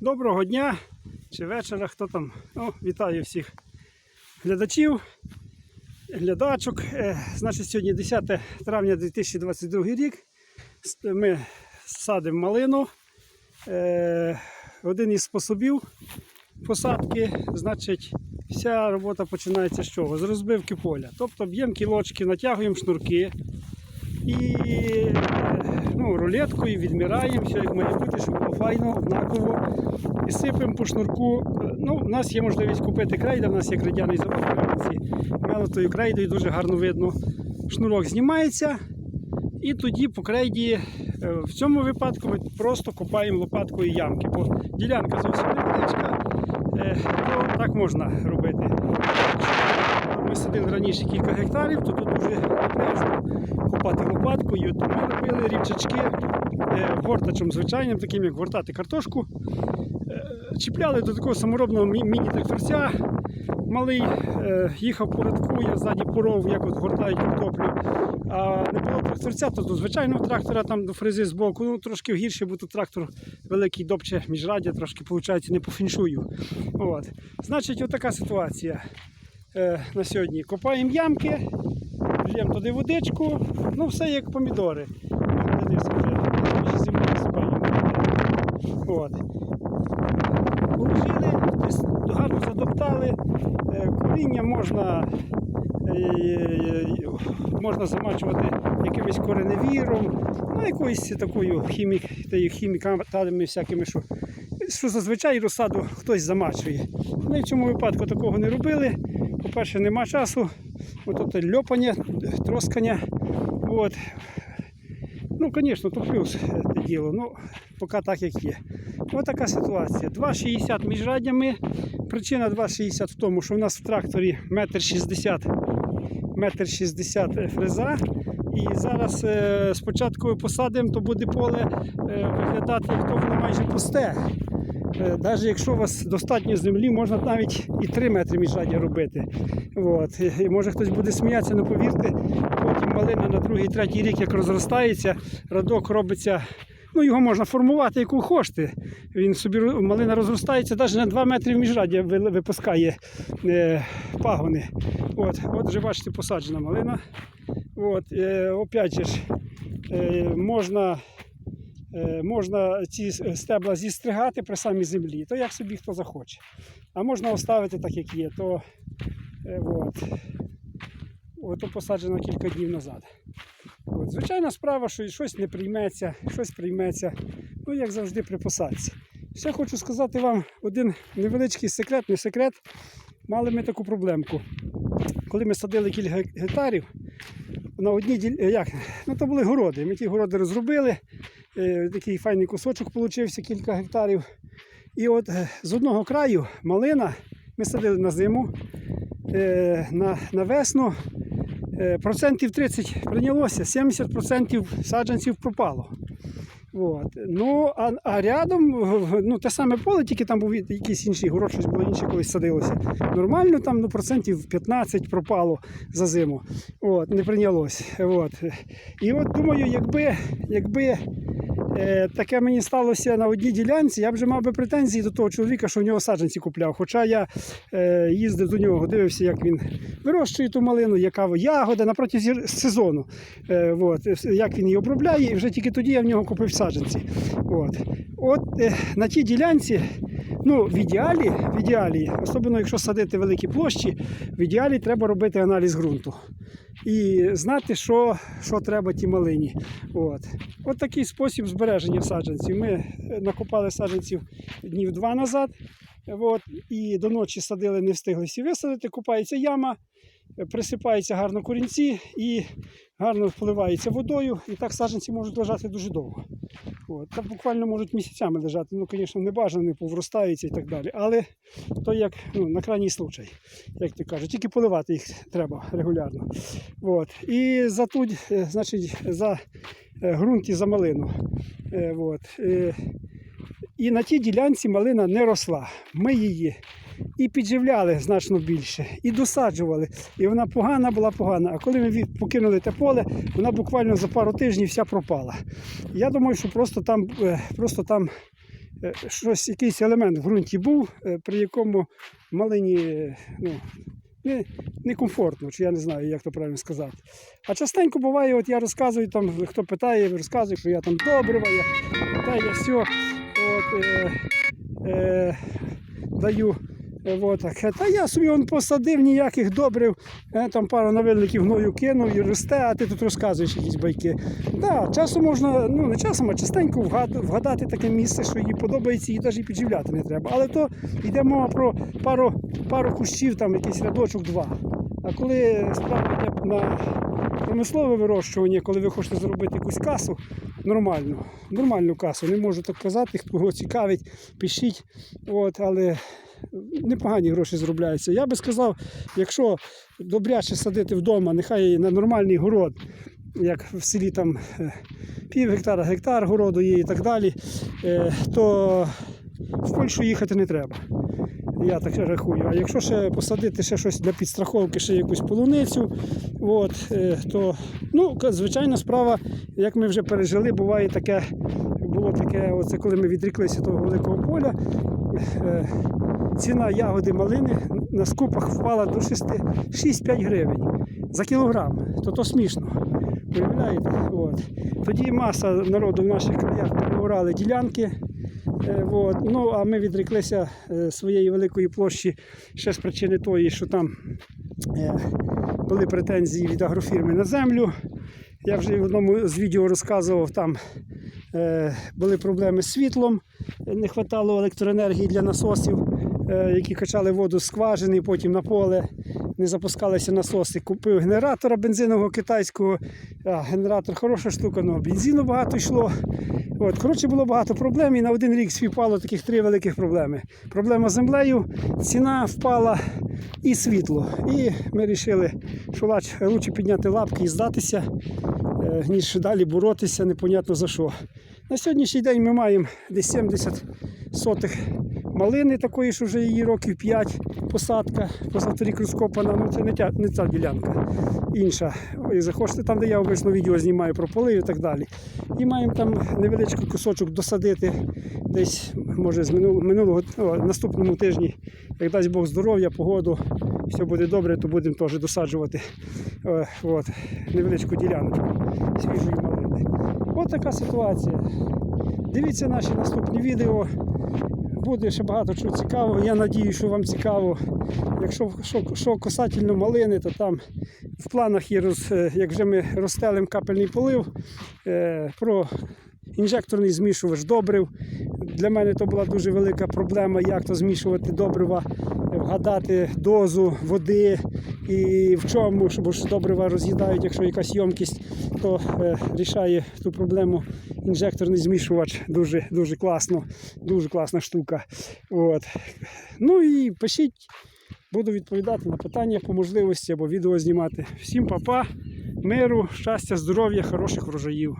Доброго дня чи вечора, хто там. О, вітаю всіх глядачів, глядачок. Е, Значить, сьогодні 10 травня 2022 рік. Ми садимо малину. Е, Один із способів посадки, значить, вся робота починається з чого? З розбивки поля. Тобто б'ємо кілочки, натягуємо шнурки і е, ну, рулеткою відміраємо, все як має бути, щоб було файно, однаково. І сипемо по шнурку. Ну, у нас є можливість купити крейда, у нас є крейдяний завод. Мелотою крейдою дуже гарно видно. Шнурок знімається. І тоді по крейді, е, в цьому випадку ми просто копаємо лопаткою ямки. Бо ділянка зовсім невеличка, е, то так можна робити. Садили раніше кілька гектарів, то тут дуже напряжно копати лопаткою. Ми робили рівчачки е, гортачем звичайним, таким як гортати картошку. Е, Чіпляли до такого саморобного міні-тракторця. Малий е, їхав по рядку, я ззаді поров, як от гортають картоплю. А не було тракторця, то до звичайного трактора там до фрези з боку. Ну трошки гірше, бо тут трактор великий допче міжраддя, трошки виходить не по фіншую. От. Значить, отака ситуація на сьогодні. Копаємо ямки, лємо туди водичку, ну все як помідори. Ну. От. Положили, гарно задоптали. Е, Коріння можна, е, е, можна замачувати якимось кореневіром, ну якоюсь такою хімік, хімікатами всякими, що, що зазвичай розсаду хтось замачує. Ми в цьому випадку такого не робили. По-перше, нема часу. От тут льопання, троскання. От. Ну, звісно, то плюс е, те діло. Ну, поки так, як є. Ось така ситуація. 2,60 між радями. Причина 2,60 в тому, що в нас в тракторі 1,60 м, фреза. І зараз е, спочатку посадимо, то буде поле е, виглядати, як то воно майже пусте. Навіть якщо у вас достатньо землі, можна навіть і 3 метри міжраддя робити. От. І, може хтось буде сміятися, але повірте, потім малина на другий, третій рік, як розростається, радок робиться. Ну, його можна формувати, як хочете. Він собі малина розростається, навіть на 2 метри в міжраді випускає е, пагони. От, от вже бачите, посаджена малина. От, е, опять же, е, можна, е, можна ці стебла зістригати при самій землі, то як собі хто захоче. А можна оставити так, як є, то е, от. Посаджено кілька днів назад. От, звичайна справа, що щось не прийметься, щось прийметься, ну як завжди при посадці. Ще хочу сказати вам один невеличкий секрет, не секрет. Мали ми таку проблемку. Коли ми садили кілька гектарів, на одній е, як? Ну, то були городи. Ми ті городи розробили. Е, Такий файний кусочок получився, кілька гектарів. І от е, з одного краю малина ми садили на зиму, е, на, на весну. Процентів 30 прийнялося, 70% саджанців пропало. От. Ну, а, а рядом, ну, те саме поле, тільки там був якийсь інший город, щось було інше колись садилося. Нормально, там ну, процентів 15 пропало за зиму. От, не прийнялось. От. І от думаю, якби, якби таке мені сталося на одній ділянці, я вже мав би претензії до того чоловіка, що в нього саджанці купляв. Хоча я е, їздив до нього, дивився, як він вирощує ту малину, яка ягода на протязі сезону. Е, от, як він її обробляє, і вже тільки тоді я в нього купив саджанці. От, от е, на тій ділянці, ну, в ідеалі, в ідеалі, особливо якщо садити великі площі, в ідеалі треба робити аналіз ґрунту. І знати, що, що треба тій малині. От. От такий спосіб збереження саджанців. Ми накопали саджанців днів два назад. От, і до ночі садили, не встигли всі висадити, купається яма, присипаються гарно корінці і гарно впливається водою. І так саджанці можуть лежати дуже довго. От, та буквально можуть місяцями лежати. Ну, звісно, не бажано, не повростаються і так далі. Але то як ну, на крайній случай, як ти кажуть, тільки поливати їх треба регулярно. От. І за ту, е, значить, за е, ґрунт і за малину. Е, От. І на тій ділянці малина не росла. Ми її і підживляли значно більше, і досаджували. І вона погана була погана. А коли ми покинули те поле, вона буквально за пару тижнів вся пропала. Я думаю, що просто там, е, просто там е, щось, якийсь елемент в ґрунті був, е, при якому малині ну, не, некомфортно, чи я не знаю, як то правильно сказати. А частенько буває, от я розказую, там, хто питає, розказую, що я там добрива, я те, я все. От, е, е, даю. Е, так. Та я собі он посадив ніяких добрив, е, там пару навильників гною кинув і росте, а ти тут розказуєш якісь байки. Да, часом можна, ну не часом, а частенько вгадати таке місце, що їй подобається, її навіть підживляти не треба. Але то йде мова про пару, пару кущів, там якийсь рядочок, два. А коли справа йде на промислове вирощування, коли ви хочете зробити якусь касу, нормальну, нормальну касу, не можу так казати, кого цікавить, пишіть. От, але непогані гроші зробляються. Я би сказав, якщо добряче садити вдома, нехай на нормальний город, як в селі там е, пів гектара, гектар городу є і так далі, е, то в Польщу їхати не треба. Я так рахую. А якщо ще посадити ще щось для підстраховки, ще якусь полуницю, от, е, то ну, звичайна справа, як ми вже пережили, буває таке, було таке, оце коли ми відріклися того великого поля. Ціна ягоди малини на скупах впала до 6 6-5 гривень за кілограм. То то смішно. От. Тоді маса народу в наших краях переорали ділянки. Е, от. Ну, а ми відреклися е, своєї великої площі ще з причини тої, що там е, були претензії від агрофірми на землю. Я вже в одному з відео розказував, там були проблеми з світлом, не вистачало електроенергії для насосів, які качали воду з скважини, потім на поле не запускалися насоси. Купив генератора бензинового китайського. Генератор хороша штука, але бензину багато йшло. От, коротше, було багато проблем, і на один рік співпало таких три великих проблеми. Проблема з землею, ціна впала і світло. І ми вирішили, що лучше підняти лапки і здатися, е, ніж далі боротися, непонятно за що. На сьогоднішній день ми маємо десь 70 сотих малини, такої, що вже її років 5 посадка, позаторік розкопана, ну це не, тя, не ця ділянка, інша. Ой, захочете там, де я обично відео знімаю про полив і так далі. І маємо там невеличкий кусочок досадити десь, може, з минулого, минулого о, наступному тижні, як дасть Бог здоров'я, погоду, все буде добре, то будемо теж досаджувати е, от, невеличку діляночку свіжої малини. От така ситуація. Дивіться наші наступні відео. Буде ще багато чого цікавого. Я надію, що вам цікаво. Якщо що, що касательно малини, то там в планах є, роз, е, як вже ми розстелимо капельний полив, е, про інжекторний змішувач добрив. Для мене то була дуже велика проблема, як то змішувати добрива, вгадати дозу води і в чому, щоб ж добрива роз'їдають, якщо якась ємкість, то е, рішає ту проблему інжекторний змішувач. Дуже, дуже класно, дуже класна штука. От. Ну і пишіть, буду відповідати на питання по можливості або відео знімати. Всім па-па, миру, щастя, здоров'я, хороших врожаїв.